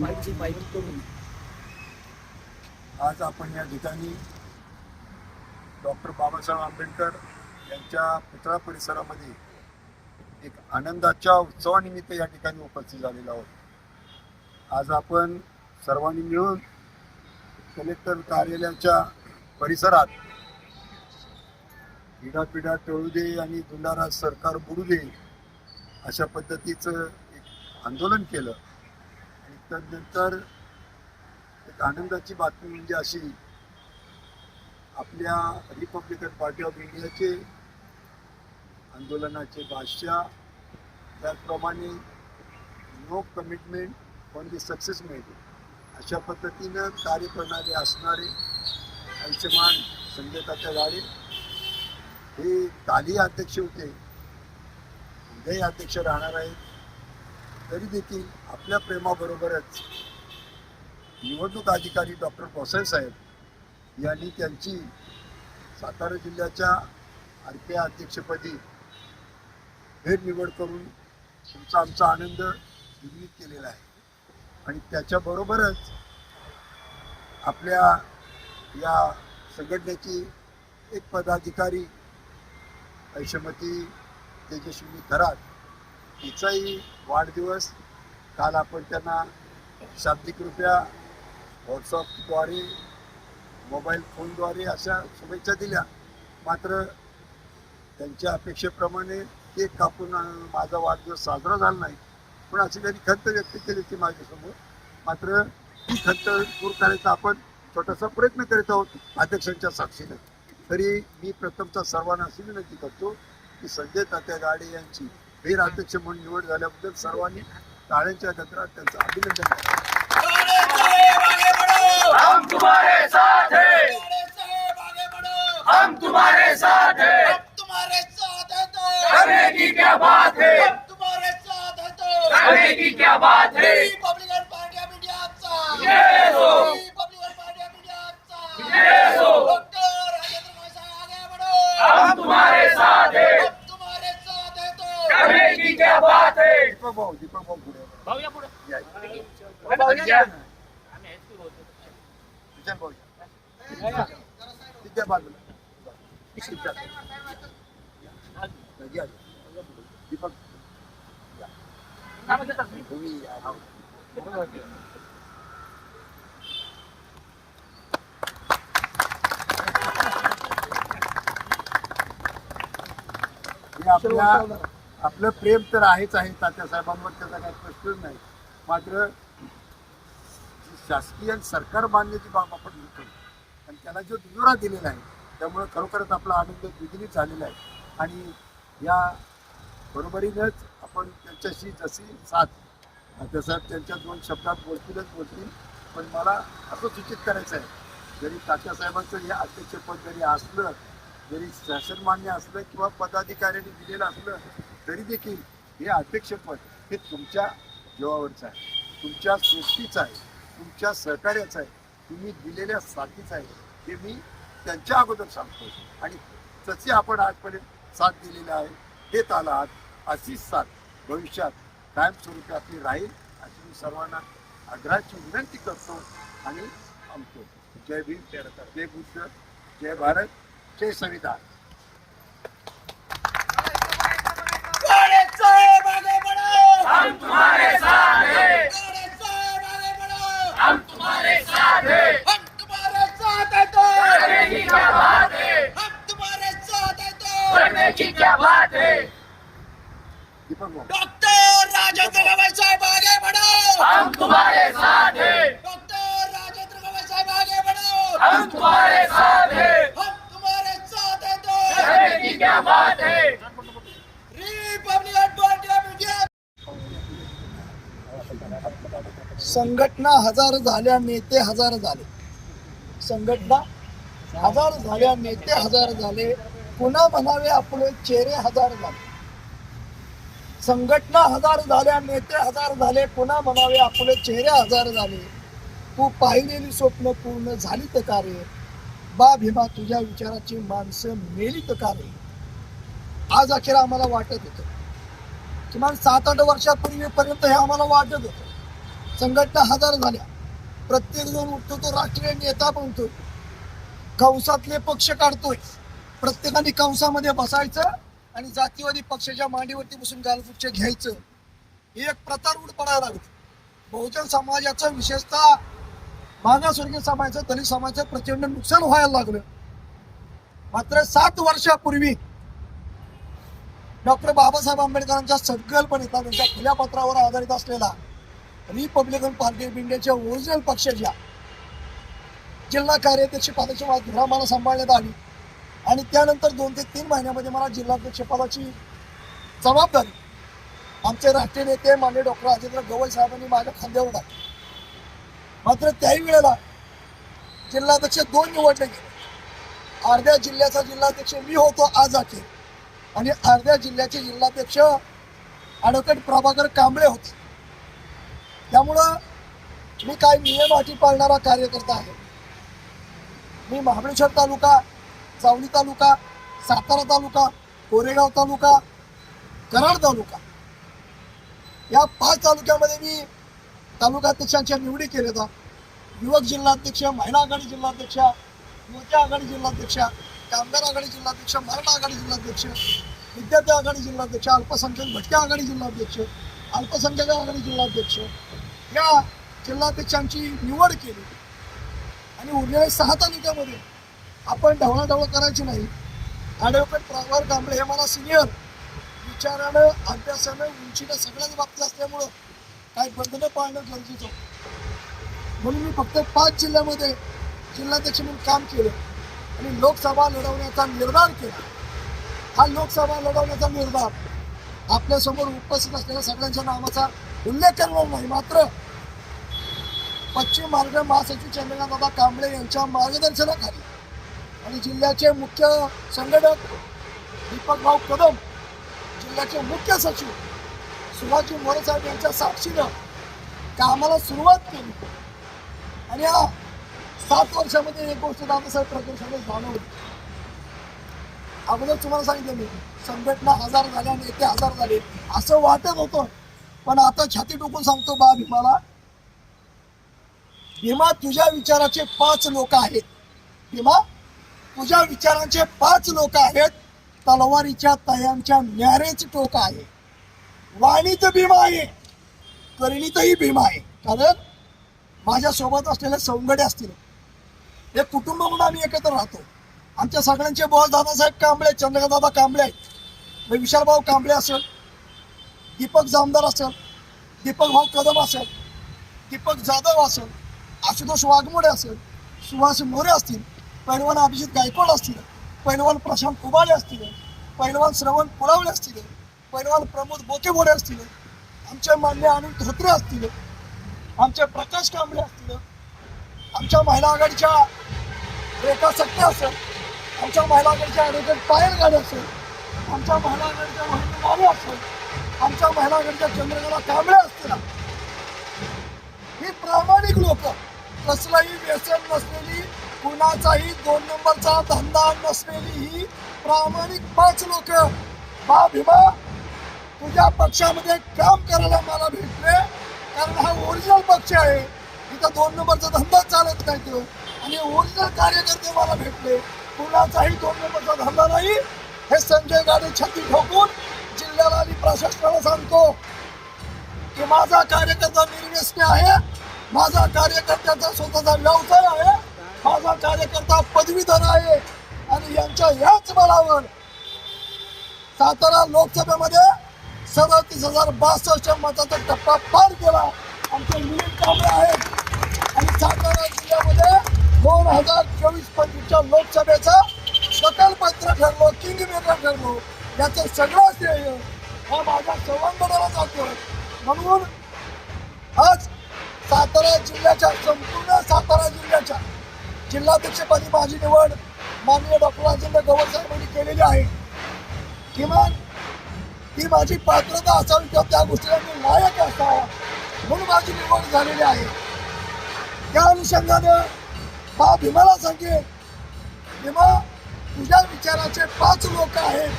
माहिती माहिती करून. आज आपण या ठिकाणी डॉक्टर बाबासाहेब आंबेडकर यांच्या पुतळा परिसरामध्ये एक आनंदाच्या उत्सवानिमित्त या ठिकाणी उपस्थित झालेलो आहोत. आज आपण सर्वांनी मिळून कलेक्टर कार्यालयाच्या परिसरात पिढापिढा टळू दे आणि दुंडारा सरकार बुडू दे अशा पद्धतीचं एक आंदोलन केलं. त्यानंतर एक आनंदाची बातमी म्हणजे अशी आपल्या रिपब्लिकन पार्टी ऑफ इंडियाचे आंदोलनाचे बादशाह त्याचप्रमाणे नो कमिटमेंट पण दी सक्सेस मिळते अशा पद्धतीनं कार्य करणारे असणारे आयुष्यमान संगीताच्या तात्या गाडे. हे काली अध्यक्ष होते. उद्याही अध्यक्ष राहणार आहेत. तरी देखील आपल्या प्रेमाबरोबरच निवडणूक अधिकारी डॉक्टर कोसळ साहेब यांनी त्यांची सातारा जिल्ह्याच्या आर पी आय अध्यक्षपदी फेरनिवड करून तुमचा आमचा आनंद द्विगुणित केलेला आहे. आणि त्याच्याबरोबरच आपल्या या संघटनेची एक पदाधिकारी ऐशमती तेजस्विनी थरात तिचाही वाढदिवस काल आपण त्यांना शाब्दिकरित्या व्हॉट्सअपद्वारे मोबाईल फोनद्वारे अशा शुभेच्छा दिल्या. मात्र त्यांच्या अपेक्षेप्रमाणे केक कापून माझा वाढदिवस साजरा झाला नाही. पण अशी त्यांनी खंत व्यक्त केली होती माझ्यासमोर. मात्र ती खंत दूर करायचा आपण छोटासा प्रयत्न करीत आहोत अध्यक्षांच्या साक्षीनं. तरी मी प्रथमचा सर्वांना अशी विनंती करतो की संजय तात्या गाडे यांची फेर अध्यक्ष म्हणून निवड झाल्याबद्दल सर्वांनी टाळ्यांच्या गजरात त्यांचं अभिनंदन करा हम तुम्हारे साथ हैं हम तुम्हारे साथ हैं तुम्हारे साथ है तो करने की क्या बात है हम तुम्हारे साथ है तो करने की क्या बात है रिपब्लिकन पार्टी ऑफ इंडियाचा जय हो. रिपब्लिकन पार्टी ऑफ इंडियाचा जय हो. डॉक्टर राजेंद्र महाशय आगे बढ़ो हम तुम्हारे साथ हैं हम तुम्हारे साथ है तो करने की क्या बात है दीपक भाऊ दीपक भाऊ पुढे भाऊया पुढे या. भाऊया ना. आम्ही हायस्कूल होतो. विजय भाऊ या. तिथे बाजूला तिथे. या. दीपक नाव देतात मी. तुम्ही या. हे आपल्या आपलं प्रेम तर आहेच आहे. तात्यासाहेबांवर त्याचा काही प्रश्नच नाही. मात्र शासकीय सरकार मान्यची बाब आपण म्हणतो आणि त्याला जो दुजोरा दिलेला आहे त्यामुळं खरोखरच आपला आनंद द्विगुणित झालेला आहे. आणि या बरोबरीनंच आपण त्यांच्याशी जशी साथ जसं त्यांच्या दोन शब्दात बोलतीलच बोलतील पण मला असं सूचित करायचं आहे जरी तात्यासाहेबांचं हे अध्यक्षपद जरी असलं जरी शासन मान्य असलं किंवा पदाधिकाऱ्यांनी दिलेलं असलं तरी देखील हे अध्यक्षपद हे तुमच्या जीवावरचं आहे तुमच्या सृष्टीचं आहे तुमच्या सहकार्याचं आहे तुम्ही दिलेल्या साथीचं आहे हे मी त्यांच्या अगोदर सांगतो. आणि तशी आपण आजपर्यंत साथ दिलेली आहे देत आला आहात अशीच साथ भविष्यात कायमस्वरूपी आपली राहील अशी मी सर्वांना आग्रहाची विनंती करतो आणि थांबतो. जय भीम जय बुद्ध जय भारत जय संविधान. संघटना हजार झाल्या नेते हजार झाले. संघटना हजार झाल्या नेते हजार झाले. पुन्हा म्हणावे आपले चेहरे हजार झाले. संघटना हजार झाल्या नेते हजार झाले. पुन्हा म्हणावे आपले चेहरे हजार झाले. तू पाहिलेली स्वप्न पूर्ण झाली तर कार्य बा भीमा तुझ्या विचाराची माणसं मेली तर कार्य आज अखेर आम्हाला वाटत होतं. किमान सात आठ वर्षापूर्वीपर्यंत हे आम्हाला वाटत होतं. संघटना हजार झाल्या. प्रत्येक जण उठतो तो राष्ट्रीय नेता बनतो. कंसातले पक्ष काढतोय. प्रत्येकाने कंसामध्ये बसायचं आणि जातीवादी पक्षाच्या मांडीवरती बसून गालगुच्छ घ्यायचं. ही एक प्रथा रूढ पडायला लागली. बहुजन समाजाचं विशेषतः मागासवर्गीय समाजाचं दलित समाजाचं प्रचंड नुकसान व्हायला लागलं. मात्र सात वर्षापूर्वी डॉक्टर बाबासाहेब आंबेडकरांच्या संकल्पनेचा त्यांच्या खुल्या पत्रावर आधारित असलेला रिपब्लिकन पार्टी ऑफ इंडियाच्या ओरिजिनल पक्षाच्या जिल्हा कार्याध्यक्ष पदाची मला मला सांभाळण्यात आली. आणि त्यानंतर दोन ते तीन महिन्यामध्ये मला जिल्हाध्यक्ष पदाची जबाबदारी आमचे राष्ट्रीय नेते माननीय डॉक्टर राजेंद्र गवई साहेबांनी माझ्या खांद्यावर टाकली मात्र त्याही वेळेला जिल्हाध्यक्ष दोन निवडले गेले. अर्ध्या जिल्ह्याचा जिल्हाध्यक्ष मी होतो आज अखेर. आणि अर्ध्या जिल्ह्याचे जिल्हाध्यक्ष ॲडव्होकेट प्रभाकर कांबळे होते. त्यामुळं मी काय नियम अटी पाळणारा कार्यकर्ता आहे. मी महाबळेश्वर तालुका जावली तालुका सातारा तालुका कोरेगाव तालुका कराड तालुका. या पाच तालुक्यामध्ये मी तालुकाध्यक्षांच्या निवडी केल्या युवक जिल्हाध्यक्ष महिला आघाडी जिल्हाध्यक्ष युवती आघाडी जिल्हाध्यक्ष कामगार आघाडी जिल्हाध्यक्ष मराठा आघाडी जिल्हाध्यक्ष विद्यार्थी आघाडी जिल्हाध्यक्ष अल्पसंख्याक भटक्या आघाडी जिल्हाध्यक्ष अल्पसंख्याक आघाडी जिल्हाध्यक्ष या जिल्हाध्यक्षांची निवड केली. आणि उरलेल्या सहा तालुक्यामध्ये आपण ढवळाढवळ करायची नाही. ॲडव्होकेट प्रभार कांबळे हे मला सिनियर विचारानं अभ्यासानं उंचीनं सगळ्याच बाबतीत असल्यामुळं काही बंधनं पाळणं गरजेचं होतं. म्हणून मी फक्त पाच जिल्ह्यामध्ये जिल्हाध्यक्ष म्हणून काम केलं आणि लोकसभा लढवण्याचा निर्धार केला. हा लोकसभा लढवण्याचा निर्धार आपल्यासमोर उपस्थित असलेल्या सगळ्यांच्या नावाचा उल्लेख करणार नाही. मात्र पश्चिम मार्ग महासचिव चंद्रकांतदादा कांबळे यांच्या मार्गदर्शनाखाली आणि जिल्ह्याचे मुख्य संघटक दीपक भाऊ कदम जिल्ह्याचे मुख्य सचिव सुभाजी मोरे साहेब यांच्या साक्षीनं कामाला सुरुवात केली. आणि या सात वर्षामध्ये एक गोष्ट दादासाहेब प्रकर्षाने जाणवली. अगोदर तुम्हाला सांगितलं मी संघटना हजार झाल्या नेते हजार झाले असं वाटत होतं. पण आता छाती टोकून सांगतो बा भीमाला. भीमा तुझ्या विचाराचे पाच लोक आहेत. भीमा तुझ्या विचारांचे पाच लोक आहेत. तलवारीच्या तयांच्या न्यारेच टोक आहे. वाणीत भीमा आहे. करणीतही भीमा आहे. कारण माझ्या सोबत असलेले सौंगडे असतील. हे कुटुंब म्हणून आम्ही एकत्र राहतो. आमच्या सगळ्यांचे बॉस दादासाहेब कांबळे चंद्रकांतदादा कांबळे आहेत. विशालभाऊ कांबळे असेल. दीपक जामदार असेल दीपक भाऊ कदम असेल दीपक जाधव असेल आशुतोष वाघमोडे असेल सुभाष मोरे असतील पैलवान अभिजित गायकवाड असतील पैलवान प्रशांत कुबाडे असतील पैलवान श्रवण पुरावळे असतील पैलवान प्रमोद बोकेबोडे असतील आमचे मान्य अनिल धोत्रे असतील आमचे प्रकाश कांबळे असतील आमच्या महिला आघाडीच्या रेखा सट्टे असेल आमच्या महिला आघाडीच्या ॲडव्होकेट पायल गाडी असेल आमच्या महिला आघाडीच्या महिला असेल आमच्या महिलागडच्या चंद्रकला कांबळे असतील. ही प्रामाणिक लोक. कसलंही व्यसन नसलेली कुणाचाही दोन नंबरचा धंदा नसलेली ही प्रामाणिक पाच लोक. बा भीमा तुझ्या पक्षामध्ये काम करायला मला भेटले. कारण हा ओरिजिनल पक्ष आहे. इथं दोन नंबरचा धंदा चालत नाही तो. आणि ओरिजिनल कार्यकर्ते मला भेटले. कुणाचाही दोन नंबरचा धंदा नाही. हे संजय गाडे छाती ठोकून जिल्ह्याला आणि प्रशासनाला सांगतो की माझा कार्यकर्ता निर्व्यसनी आहे माझा कार्यकर्त्याचा स्वतःचा व्यवसाय आहे माझा कार्यकर्ता पदवीधर आहे आणि यांच्या याच बळावर सातारा लोकसभेमध्ये सदतीस हजार बासष्ट मताचा टप्पा पार केला. आमचे मिलिंद कांबळे आहेत. आणि सातारा जिल्ह्यामध्ये दोन हजार चोवीस पंचवीसच्या लोकसभेचा सकलपत्र ठरलो किंग मेकर ठरलो. याचं सगळं माझ्या संबंधाला जातो. म्हणून आज सातारा जिल्ह्याच्या संपूर्ण सातारा जिल्ह्याच्या जिल्हाध्यक्षपदी माझी निवड माननीय डॉक्टर राजेंद्र गवळ साहेबांनी केलेली आहे. किमान ती माझी पात्रता असावी किंवा त्या गोष्टीला मी लायक असावा म्हणून माझी निवड झालेली आहे. त्या अनुषंगानं बा भीमाला सांगेन भीमा तुझ्या विचाराचे पाच लोक आहेत.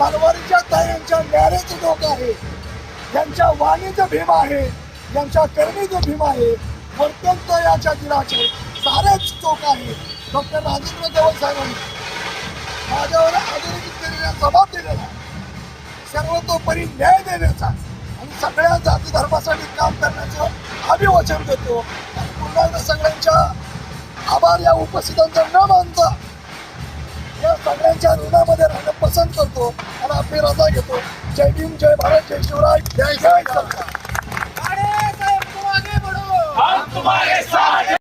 तलवारीच्या तायांच्या न्याऱ्याचे लोक आहेत यांच्या वाणीचं भीम आहे. यांच्या करणीचं भीम आहे. वर्तंत याच्या दिनाचे सारेच चोख आहे. डॉक्टर राजेंद्र देवल साहेबांनी माझ्यावर आधुनिक केलेला जबाब दिलेला सर्वतोपरी न्याय देण्याचा आणि सगळ्या जाती धर्मासाठी काम करण्याचं आम्ही वचन देतो. आणि पुन्हा सगळ्यांच्या आभार या उपस्थितांचा न मानता सगळ्यांच्या ऋणामध्ये राहणं पसंत करतो आणि आपली रजा घेतो जय भीम जय भारत जय शिवराय जय जय सरकार